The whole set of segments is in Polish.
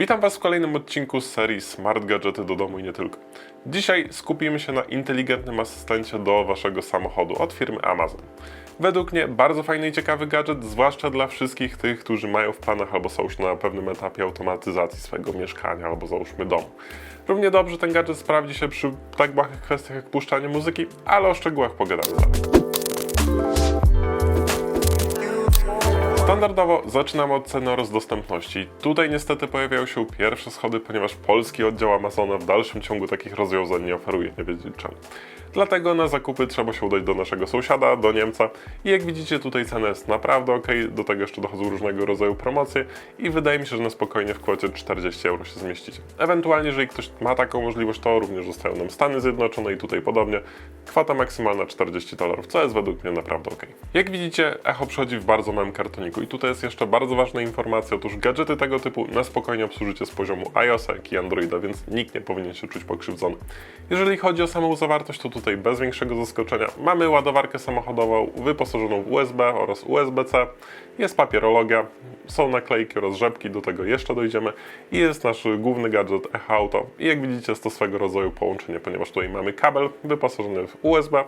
Witam Was w kolejnym odcinku z serii Smart Gadżety do domu i nie tylko. Dzisiaj skupimy się na inteligentnym asystencie do Waszego samochodu od firmy Amazon. Według mnie bardzo fajny i ciekawy gadżet, zwłaszcza dla wszystkich tych, którzy mają w planach albo są już na pewnym etapie automatyzacji swojego mieszkania albo załóżmy domu. Równie dobrze ten gadżet sprawdzi się przy tak błahych kwestiach jak puszczanie muzyki, ale o szczegółach pogadamy zaraz. Standardowo zaczynamy od ceny oraz dostępności. Tutaj niestety pojawiają się pierwsze schody, ponieważ polski oddział Amazona w dalszym ciągu takich rozwiązań nie oferuje, nie wiedzieć czemu. Dlatego na zakupy trzeba się udać do naszego sąsiada, do Niemca i jak widzicie tutaj cena jest naprawdę ok, do tego jeszcze dochodzą różnego rodzaju promocje i wydaje mi się, że na spokojnie w kwocie 40 euro się zmieścicie. Ewentualnie, jeżeli ktoś ma taką możliwość, to również zostają nam Stany Zjednoczone i tutaj podobnie. Kwota maksymalna 40 dolarów, co jest według mnie naprawdę ok. Jak widzicie, Echo przychodzi w bardzo małym kartoniku i tutaj jest jeszcze bardzo ważna informacja, otóż gadżety tego typu na spokojnie obsłużycie z poziomu iOSa, jak i Androida, więc nikt nie powinien się czuć pokrzywdzony. Jeżeli chodzi o samą zawartość, to tutaj bez większego zaskoczenia. Mamy ładowarkę samochodową wyposażoną w USB oraz USB-C, jest papierologia, są naklejki oraz rzepki, do tego jeszcze dojdziemy. I jest nasz główny gadżet Echo Auto i jak widzicie jest to swego rodzaju połączenie, ponieważ tutaj mamy kabel wyposażony w USB,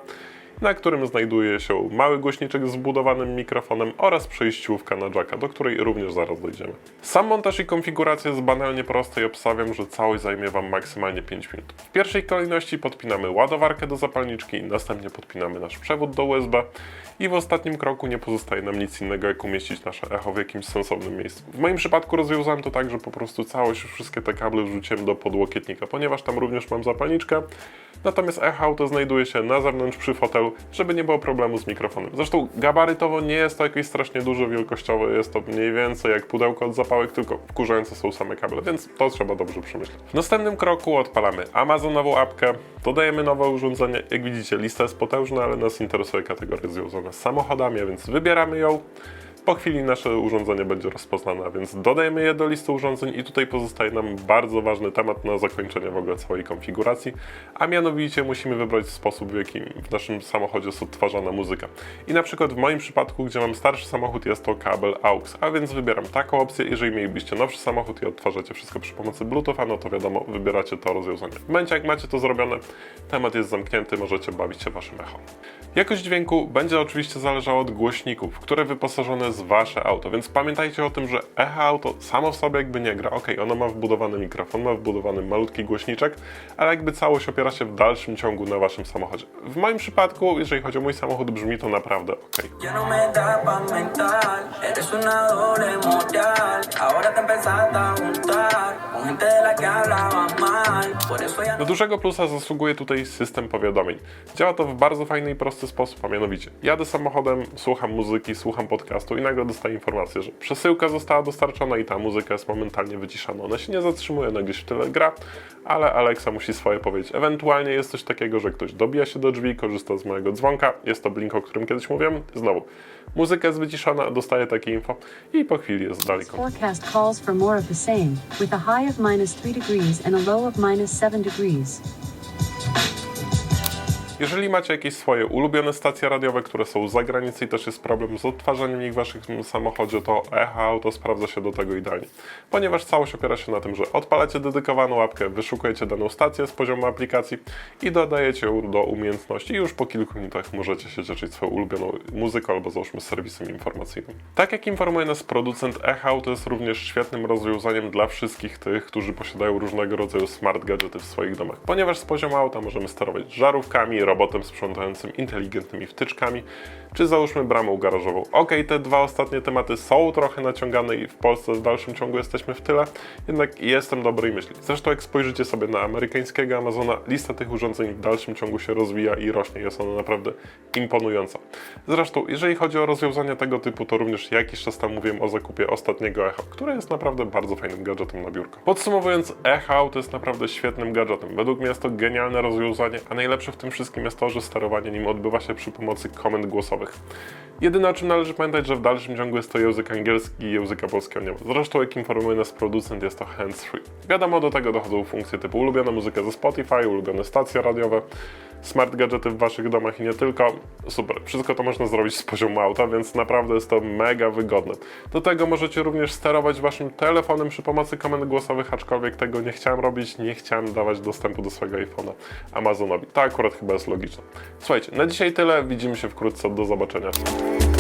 na którym znajduje się mały głośniczek z wbudowanym mikrofonem oraz przejściówka na jacka, do której również zaraz dojdziemy. Sam montaż i konfiguracja jest banalnie prosta i obstawiam, że całość zajmie Wam maksymalnie 5 minut. W pierwszej kolejności podpinamy ładowarkę do zapalniczki, następnie podpinamy nasz przewód do USB i w ostatnim kroku nie pozostaje nam nic innego, jak umieścić nasze echo w jakimś sensownym miejscu. W moim przypadku rozwiązałem to tak, że po prostu całość, wszystkie te kable wrzuciłem do podłokietnika, ponieważ tam również mam zapalniczkę, natomiast echo auto znajduje się na zewnątrz przy fotelu, żeby nie było problemu z mikrofonem. Zresztą gabarytowo nie jest to jakieś strasznie duże wielkościowo, jest to mniej więcej jak pudełko od zapałek, tylko wkurzające są same kable, więc to trzeba dobrze przemyśleć. W następnym kroku odpalamy Amazonową apkę, dodajemy nowe urządzenie. Jak widzicie, lista jest potężna, ale nas interesuje kategoria związana z samochodami, a więc wybieramy ją. Po chwili nasze urządzenie będzie rozpoznane, więc dodajemy je do listy urządzeń i tutaj pozostaje nam bardzo ważny temat na zakończenie w ogóle całej konfiguracji, a mianowicie musimy wybrać sposób, w jakim w naszym samochodzie jest odtwarzana muzyka. I na przykład w moim przypadku, gdzie mam starszy samochód, jest to kabel AUX, a więc wybieram taką opcję. Jeżeli mielibyście nowszy samochód i odtwarzacie wszystko przy pomocy Bluetootha, no to wiadomo, wybieracie to rozwiązanie. W momencie jak macie to zrobione, temat jest zamknięty, możecie bawić się waszym echo. Jakość dźwięku będzie oczywiście zależała od głośników, które wyposażone jest wasze auto, więc pamiętajcie o tym, że echo auto samo w sobie jakby nie gra. Ok, ono ma wbudowany mikrofon, ma wbudowany malutki głośniczek, ale jakby całość opiera się w dalszym ciągu na waszym samochodzie. W moim przypadku, jeżeli chodzi o mój samochód, brzmi to naprawdę ok. Ya no con gente de la que hablaba mal. Por eso ya Do dużego plusa zasługuje tutaj system powiadomień. Działa to w bardzo fajny i prosty sposób, a mianowicie jadę samochodem, słucham muzyki, słucham podcastu i nagle dostaję informację, że przesyłka została dostarczona i ta muzyka jest momentalnie wyciszana. Ona się nie zatrzymuje, ona gdzieś w tyle gra, ale Alexa musi swoje powiedzieć. Ewentualnie jest coś takiego, że ktoś dobija się do drzwi, korzysta z mojego dzwonka, jest to blink, o którym kiedyś mówiłem. Znowu, muzyka jest wyciszona, dostaje takie info i po chwili jest dalej kontakt. Forecast calls for more of the same, with a high of minus 3 degrees and a low of minus 7 degrees. Jeżeli macie jakieś swoje ulubione stacje radiowe, które są z zagranicy i też jest problem z odtwarzaniem ich w waszym samochodzie, to Echo Auto sprawdza się do tego idealnie. Ponieważ całość opiera się na tym, że odpalacie dedykowaną łapkę, wyszukujecie daną stację z poziomu aplikacji i dodajecie ją do umiejętności i już po kilku minutach możecie się cieszyć swoją ulubioną muzyką albo załóżmy serwisem informacyjnym. Tak jak informuje nas producent Echo Auto jest również świetnym rozwiązaniem dla wszystkich tych, którzy posiadają różnego rodzaju smart gadżety w swoich domach. Ponieważ z poziomu auta możemy sterować żarówkami, robotem sprzątającym, inteligentnymi wtyczkami, czy załóżmy bramą garażową. Ok, te dwa ostatnie tematy są trochę naciągane i w Polsce w dalszym ciągu jesteśmy w tyle, jednak jestem dobrej myśli. Zresztą jak spojrzycie sobie na amerykańskiego Amazona, lista tych urządzeń w dalszym ciągu się rozwija i rośnie. Jest ona naprawdę imponująca. Zresztą, jeżeli chodzi o rozwiązania tego typu, to również jakiś czas temu mówiłem o zakupie ostatniego Echo, które jest naprawdę bardzo fajnym gadżetem na biurko. Podsumowując, Echo Auto jest naprawdę świetnym gadżetem. Według mnie jest to genialne rozwiązanie, a najlepsze w tym wszystkim wszystkim jest to, że sterowanie nim odbywa się przy pomocy komend głosowych. Jedyne o czym należy pamiętać, że w dalszym ciągu jest to język angielski i języka polskiego nie ma. Zresztą jak informuje nas producent jest to hands-free. Wiadomo, do tego dochodzą funkcje typu ulubiona muzyka ze Spotify, ulubione stacje radiowe, smart gadżety w waszych domach i nie tylko. Super, wszystko to można zrobić z poziomu auta, więc naprawdę jest to mega wygodne. Do tego możecie również sterować waszym telefonem przy pomocy komend głosowych, aczkolwiek tego nie chciałem robić, nie chciałem dawać dostępu do swojego iPhone'a Amazonowi. To akurat chyba jest logiczne. Słuchajcie, na dzisiaj tyle, widzimy się wkrótce, do zobaczenia. Bye.